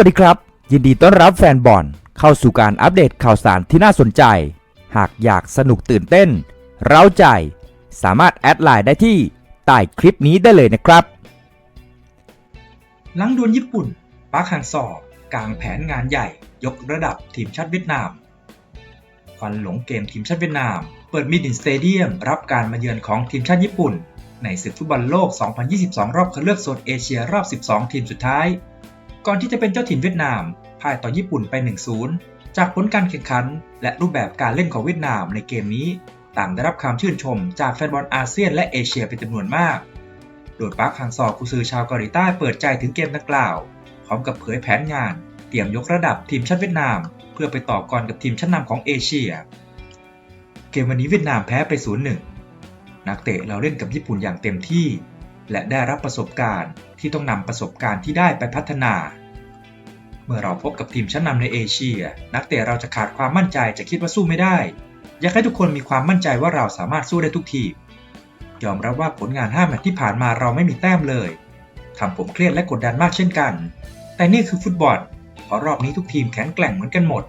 วัสดีครับ ยินดีต้อนรับแฟนบอลเข้าสู่การอัปเดตข่าวสารที่น่าสนใจ หากอยากสนุกตื่นเต้น เร้าใจ สามารถแอดไลน์ได้ที่ใต้คลิปนี้ได้เลยนะครับ หลังดวลญี่ปุ่นปาร์คฮังซอกลางแผนงานใหญ่ ยกระดับทีมชาติเวียดนามควันหลงเกมทีมชาติเวียดนาม เปิดมิดินสเตเดียมรับการมาเยือนของทีมชาติญี่ปุ่น ในศึกฟุตบอลโลก 2022 รอบคัดเลือกโซนเอเชียรอบ 12 ทีมสุดท้าย ก่อนที่จะเป็นเจ้าถิ่นเวียดนามพ่ายต่อญี่ปุ่นไป 1-0 จากผลการแข่งขัน และรูปแบบการเล่นของเวียดนามในเกมนี้ต่างได้รับคำชื่นชมจากแฟนบอลอาเซียนและเอเชียเป็นจำนวนมาก โดยปาร์คฮังซอกุซือชาวเกาหลีใต้เปิดใจถึงเกมดังกล่าว พร้อมกับเผยแผนงาน เตรียมยกระดับทีมชาติเวียดนาม เพื่อไปต่อกรกับทีมชั้นนำของเอเชีย เกมวันนี้เวียดนามแพ้ไป 0-1 นักเตะเราเล่นกับญี่ปุ่นอย่างเต็มที่ และได้รับประสบการณ์ที่ต้องนำประสบการณ์ที่ได้ไปพัฒนา เมื่อเราพบกับทีมชั้นนำในเอเชีย นักเตะเราจะขาดความมั่นใจจะคิดว่าสู้ไม่ได้ อยากให้ทุกคนมีความมั่นใจว่าเราสามารถสู้ได้ทุกทีม ยอมรับว่าผลงาน5แมตช์ที่ผ่านมาเราไม่มีแต้มเลยทำผมเครียดและกดดันมากเช่นกัน แต่นี่คือฟุตบอลเพราะรอบนี้ทุกทีมแข็งแกร่งเหมือนกันหมด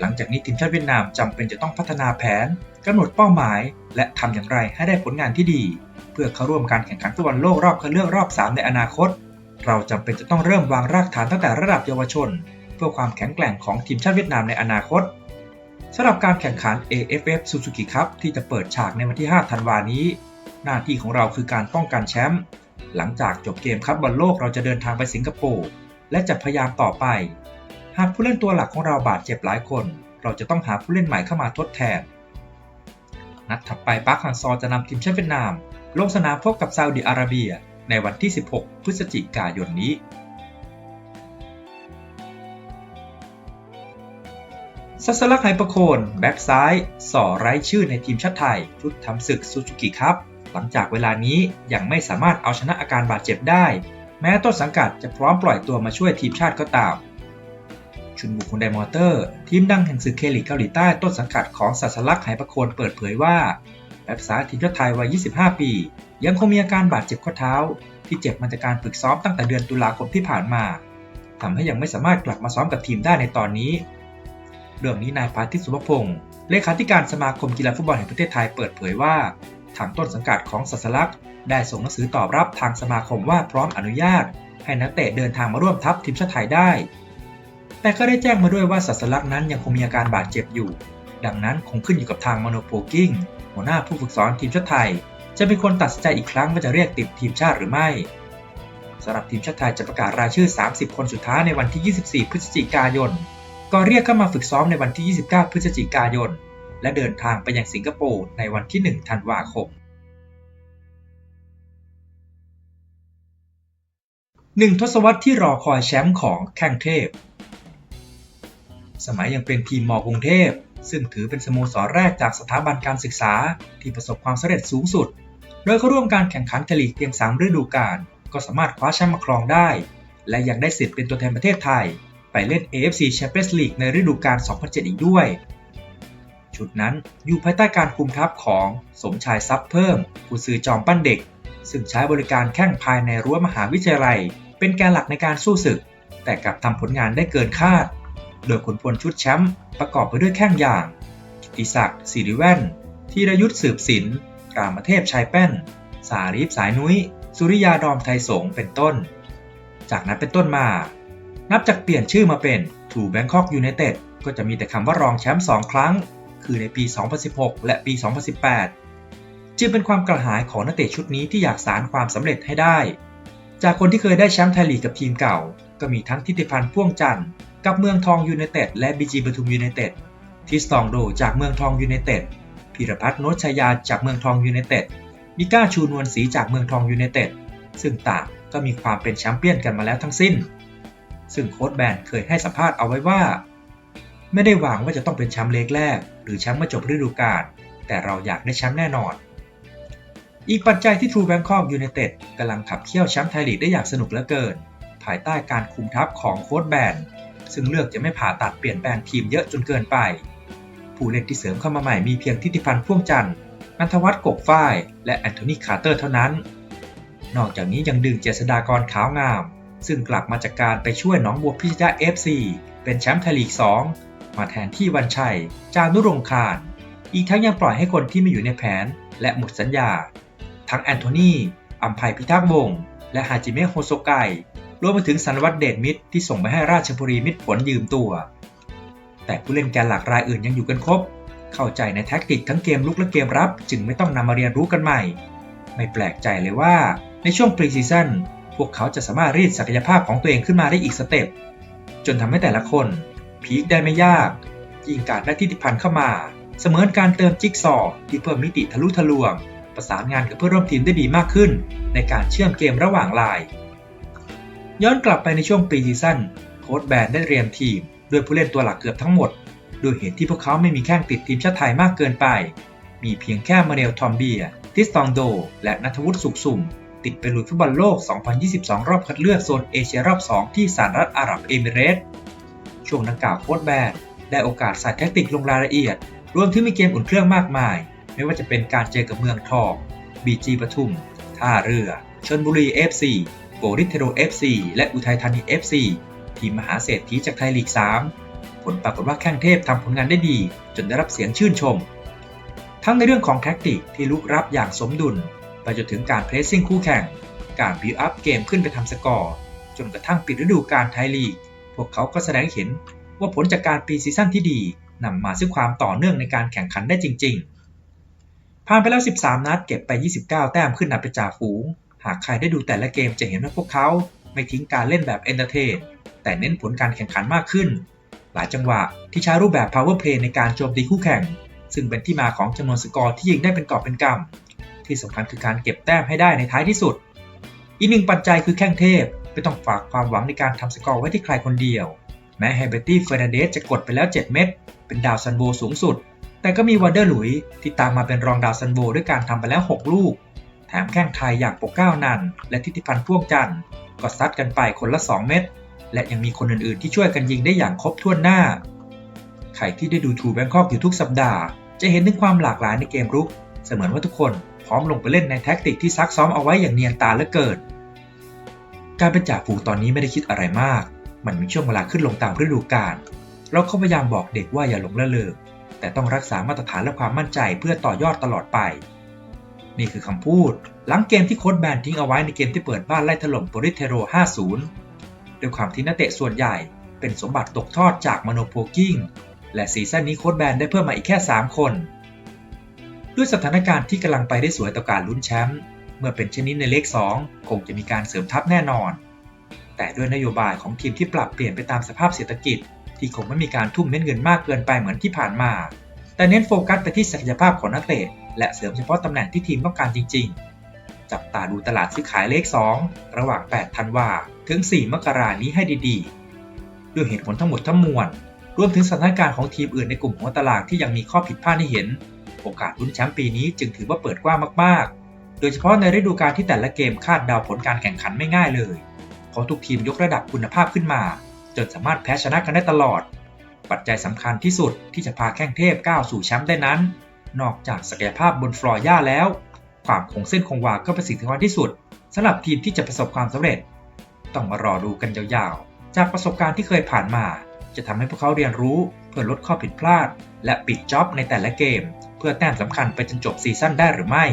หลังจากนี้ทีมชาติเวียดนามจำเป็นจะต้องพัฒนาแผนกำหนดเป้าหมาย และทำอย่างไรให้ได้ผลงานที่ดี เพื่อเข้าร่วมการแข่งขันฟุตบอลโลกรอบคัดเลือกรอบ 3 ในอนาคต เราจำเป็นจะต้องเริ่มวางรากฐานตั้งแต่ระดับเยาวชน เพื่อความแข็งแกร่งของทีมชาติเวียดนามในอนาคตสำหรับการแข่งขัน AFF Suzuki Cup ที่จะเปิดฉากในวันที่ 5 ธันวานี้ หน้าที่ของเราคือการป้องกันแชมป์หลังจากจบเกมคัพบอลโลกเราจะเดินทางไปสิงคโปร์และจะพยายามต่อไป หากผู้เล่นตัวหลักของเราบาดเจ็บหลายคน เราจะต้องหาผู้เล่นใหม่เข้ามาทดแทน นัดถัดไปปาร์คฮังซอร์จะนำทีมชาติเวียดนาม ลงสนามพบกับซาอุดิอาระเบีย ในวันที่ 16 พฤศจิกายนนี้ ซัสลักไฮประโคนแบ็กซ้ายส่อไร้ชื่อในทีมชาติไทยชุดทำศึกซูซูกิครับหลังจากเวลานี้ยังไม่สามารถเอาชนะอาการบาดเจ็บได้ แม้ต้นสังกัดจะพร้อมปล่อยตัวมาช่วยทีมชาติก็ตาม ชุนบุคคลไดมอเตอร์ ทีมดังแห่งศึกเคลิกเกาหลีใต้ต้นสังกัดของสัสลักไฮประโคนเปิดเผยว่าแบ็กซ้าทีมชาติไทยวัย 25 ปี ยังคงมีอาการบาดเจ็บข้อเท้า ที่เจ็บมาจากการฝึกซ้อมตั้งแต่เดือนตุลาคมที่ผ่านมาทำให้ยังไม่สามารถกลับมาซ้อมกับทีมได้ในตอนนี้ เรื่องนี้นายพาทิตสุภพงศ์เลขาธิการสมาคมกีฬาฟุตบอลแห่งประเทศไทยเปิดเผยว่าทางต้นสังกัดของสัสลักษ์ได้ส่งหนังสือตอบรับทางสมาคมว่าพร้อมอนุญาต ให้นักเตะเดินทางมาร่วมทัพทีมชาติไทยได้ แต่ก็ได้แจ้งมาด้วยว่าสัสลักนั้นยังคงมีอาการบาดเจ็บอยู่ ดังนั้นคงขึ้นอยู่กับทางมโนโปกิ้งหัวหน้าผู้ฝึกสอนทีมชาติไทย จะเป็นคนตัดสินใจอีกครั้งว่าจะเรียกติดทีมชาติหรือไม่สำหรับทีมชาติไทยจะประกาศรายชื่อ 30 คนสุดท้ายในวันที่ 24 พฤศจิกายนก่อนเรียกเข้ามาฝึกซ้อมในวันที่ 29 พฤศจิกายน และเดินทางไปยังสิงคโปร์ในวันที่ 1 ธันวาคม หนึ่งทศวรรษที่รอคอยแชมป์ของแข้งเทพ สมัยยังเป็นทีมมอกรุงเทพ ซึ่งถือเป็นสโมสรแรกจากสถาบันการศึกษา ที่ประสบความสำเร็จสูงสุด โดยเขาร่วมการแข่งขันทลีกเพียง 3 ฤดูกาลก็สามารถคว้าแชมป์มาครองได้ และยังได้สิทธิ์เป็นตัวแทนประเทศไทย ไปเล่น AFC Champions League ในฤดูกาล 2007 อีกด้วย ชุดนั้นอยู่ภายใต้การคุมทัพของสมชายซับเพิ่มผู้ซื้อจอมปั้นเด็ก ซึ่งใช้บริการแข้งภายในรั้วมหาวิทยาลัย เป็นแกนหลักในการสู้ศึก แต่กลับทำผลงานได้เกินคาด โดยขุนพลชุดแชมป์ประกอบไปด้วยแข้งอย่าง กิติศักดิ์สิริแว่นธีรยุทธสืบศิลป์รามเทพชายแป้น สารีฟสายนุ้ย สุริยาดอมไทยสงเป็นต้น จากนั้นเป็นต้นมา นับจากเปลี่ยนชื่อมาเป็น True Bangkok United ก็จะมีแต่คำว่ารองแชมป์2ครั้ง คือในปี 2016 และปี 2018 จึงเป็นความกระหายของนักเตะชุดนี้ที่อยากสารความสำเร็จให้ได้ จากคนที่เคยได้แชมป์ไทยลีกกับทีมเก่า ก็มีทั้งทิติพันธ์พ่วงจันทร์ กับเมืองทองยูไนเต็ดและบีจีปทุมยูไนเต็ดทิสตองโดจากเมืองทองยูไนเต็ดพีรพัฒน์โนชยาจากเมืองทองยูไนเต็ดมิก้าชูนวลศรีจากเมืองทองยูไนเต็ดซึ่งต่างก็มีความเป็นแชมป์เปี้ยนกันมาแล้วทั้งสิ้น ซึ่งโค้ชแบนเคยให้สัมภาษณ์เอาไว้ว่า ไม่ได้หวังว่าจะต้องเป็นแชมป์เล็กแรก หรือแชมป์เมื่อจบฤดูกาลแต่เราอยากได้แชมป์แน่นอน อีกปัจจัยที่ True Bangkok United กำลังขับเคี่ยวแชมป์ไทยลีกได้อย่างสนุกเหลือเกิน ภายใต้การคุมทัพของโค้ชแบน ซึ่งเลือกจะไม่ผ่าตัดเปลี่ยนแปลงทีมเยอะจนเกินไป ผู้เล่นที่เสริมเข้ามาใหม่มีเพียงทิติพันธ์พ่วงจันทร์นันทวัฒน์กบฝ้าย และแอนโทนีคาร์เตอร์เท่านั้น นอกจากนี้ยังดึงเจษฎากรขาวงาม ซึ่งกลับมาจากการไปช่วยหนองบัวพิชยะ FC เป็นแชมป์ไทยลีก 2 มาแทนที่วันชัย จานุรงคาร อีกทั้งยังปล่อยให้คนที่ไม่อยู่ในแผน และหมดสัญญา ทั้งแอนโทนีอัมภัยพิทักษ์วง และฮาจิเมะโฮโซไก รวมไปถึงสันวัตเดชมิตรที่ส่งไปให้ราชบุรีมิตรผลยืมตัว แต่ผู้เล่นแกนหลักรายอื่นยังอยู่กันครบ เข้าใจในแท็กติกทั้งเกมลุกและเกมรับ จึงไม่ต้องนำมาเรียนรู้กันใหม่ ไม่แปลกใจเลยว่าในช่วงปรีซีซั่นพวกเขาจะสามารถรีดศักยภาพของตัวเองขึ้นมาได้อีกสเต็ปจนทำให้แต่ละคนพีคได้ไม่ยาก ยิ่งการได้ทิติพันธ์เข้ามา เสมือนการเติมจิ๊กซอที่เพิ่มมิติทะลุทะลวง ประสานงานกับเพื่อนร่วมทีมได้ดีมากขึ้น ในการเชื่อมเกมระหว่างลาย ย้อนกลับไปในช่วงปีซีซั่นโค้ชแบนได้เรียมทีมด้วยผู้เล่นตัวหลักเกือบทั้งหมด โดยเหตุที่พวกเขาไม่มีแข้งติดทีมชาติไทยมากเกินไป มีเพียงแค่มาเนลทอมเบีย ทิสตองโด และนัทวุฒิสุขสุ่ม ติดไปลุยฟุตบอลโลก 2022 รอบคัดเลือกโซนเอเชียรอบ 2 ที่สหรัฐอาหรับเอมิเรตส์ช่วงนักกล่าวโค้ชแบนได้โอกาสใส่แทคติกลงรายละเอียด รวมถึงมีเกมอุ่นเครื่องมากมาย ไม่ว่าจะเป็นการเจอกับเมืองทองบีจีปทุม ท่าเรือชนบุรี FC โกริเทโร FC และอุทัยธานี FC ทีมมหาเศรษฐีจากไทยลีก 3 ผลปรากฏว่าแข้งเทพทำผลงานได้ดี จนได้รับเสียงชื่นชม ทั้งในเรื่องของแท็กติกที่ลุกรับอย่างสมดุล ไปจนถึงการเพรสซิ่งคู่แข่ง การบิวอัพเกมขึ้นไปทำสกอร์ จนกระทั่งปิดฤดูกาลไทยลีก พวกเขาก็แสดงเห็นว่าผลจากการปีซีซั่นที่ดีนำมาซึ่งความต่อเนื่องในการแข่งขันได้จริง ๆ ผ่านไปแล้ว 13 นัดเก็บไป 29 แต้มขึ้นนำไปจ่าฝูง หากใครได้ดูแต่ละเกมจะเห็นว่าพวกเขาไม่ทิ้งการเล่นแบบเอนเตอร์เทนแต่เน้นผลการแข่งขันมากขึ้น หลายจังหวะที่ใช้รูปแบบ power play ในการโจมตีคู่แข่ง ซึ่งเป็นที่มาของจำนวนสกอร์ที่ยิงได้เป็นกอบเป็นกำที่สำคัญคือการเก็บแต้มให้ได้ในท้ายที่สุด อีกหนึ่งปัจจัยคือแข้งเทพไม่ต้องฝากความหวังในการทำสกอร์ไว้ที่ใครคนเดียว แม้เฮเบอร์ตี้เฟร์นเดสจะกดไปแล้ว 7 เม็ดเป็นดาวซันโบสูงสุด แต่ก็มีวันเดอร์หลุยที่ตามมาเป็นรองดาวซันโบด้วยการทำไปแล้ว 6 ลูก แถมแข้งไทยอย่างปกเก้านัน และทิติพันธ์พ่วงจันทร์ก็ซัดกันไปคนละ 2 เม็ดและยังมีคนอื่นๆ ที่ช่วยกันยิงได้อย่างครบถ้วนหน้า ใครที่ได้ดูทูแบงคอกอยู่ทุกสัปดาห์ จะเห็นถึงความหลากหลายในเกมรุก เสมือนว่าทุกคนพร้อมลงไปเล่นในแท็กติกที่ซักซ้อมเอาไว้อย่างเนียนตาเหลือเกิน การเป็นจ่าฝูงตอนนี้ไม่ได้คิดอะไรมาก มันมีช่วงเวลาขึ้นลงตามฤดูกาล เราก็พยายามบอกเด็กว่าอย่าหลงละเลิงแต่ต้องรักษามาตรฐานและความมั่นใจเพื่อต่อยอดตลอดไป นี่คือคำพูด หลังเกมที่โค้ชแบนทิ้งเอาไว้ในเกมที่เปิดบ้านไล่ถล่มโปริเทโร 50 ด้วยความที่นักเตะส่วนใหญ่เป็นสมบัติตกทอดจากมโนโพกิ้ง และซีซั่นนี้โค้ชแบนได้เพิ่มมาอีกแค่ 3 คน ด้วยสถานการณ์ที่กำลังไปได้สวยต่อการลุ้นแชมป์เมื่อเป็นเช่นนี้ในเลข 2 คงจะมีการเสริมทัพแน่นอน แต่ด้วยนโยบายของทีมที่ปรับเปลี่ยนไปตามสภาพเศรษฐกิจ ที่คงไม่มีการทุ่มเม็ดเงินมากเกินไปเหมือนที่ผ่านมา แต่เน้นโฟกัสไปที่ศักยภาพของนักเตะ และเสริมเฉพาะตำแหน่งที่ทีมต้องการจริง ๆ จับตาดูตลาดซื้อขายเลข 2 ระหว่าง 8 ธันวาถึง 4 มกรานี้ให้ดีๆ ด้วยเหตุผลทั้งหมดทั้งมวล รวมถึงสถานการณ์ของทีมอื่นในกลุ่มหัวตารางที่ยังมีข้อผิดพลาดให้เห็น โอกาสลุ้นแชมป์ปีนี้จึงถือว่าเปิดกว้างมากๆ โดยเฉพาะในฤดูกาลที่แต่ละเกมคาดเดาผลการแข่งขันไม่ง่ายเลย เพราะทุกทีมยกระดับคุณภาพขึ้นมา จนสามารถแพ้ชนะกันได้ตลอด ปัจจัยสำคัญที่สุดที่จะพาแข้งเทพก้าวสู่แชมป์ได้นั้น นอกจากศักยภาพบนฟลอร์หญ้าแล้ว ความคงเส้นคงวาก็เป็นสิ่งที่สำคัญที่สุดสำหรับทีมที่จะประสบความสำเร็จ ต้องมารอดูกันยาวๆ จากประสบการณ์ที่เคยผ่านมา จะทำให้พวกเขาเรียนรู้เพื่อลดข้อผิดพลาด และปิดจ็อบในแต่ละเกม เพื่อแต้มสำคัญไปจนจบซีซั่นได้หรือไม่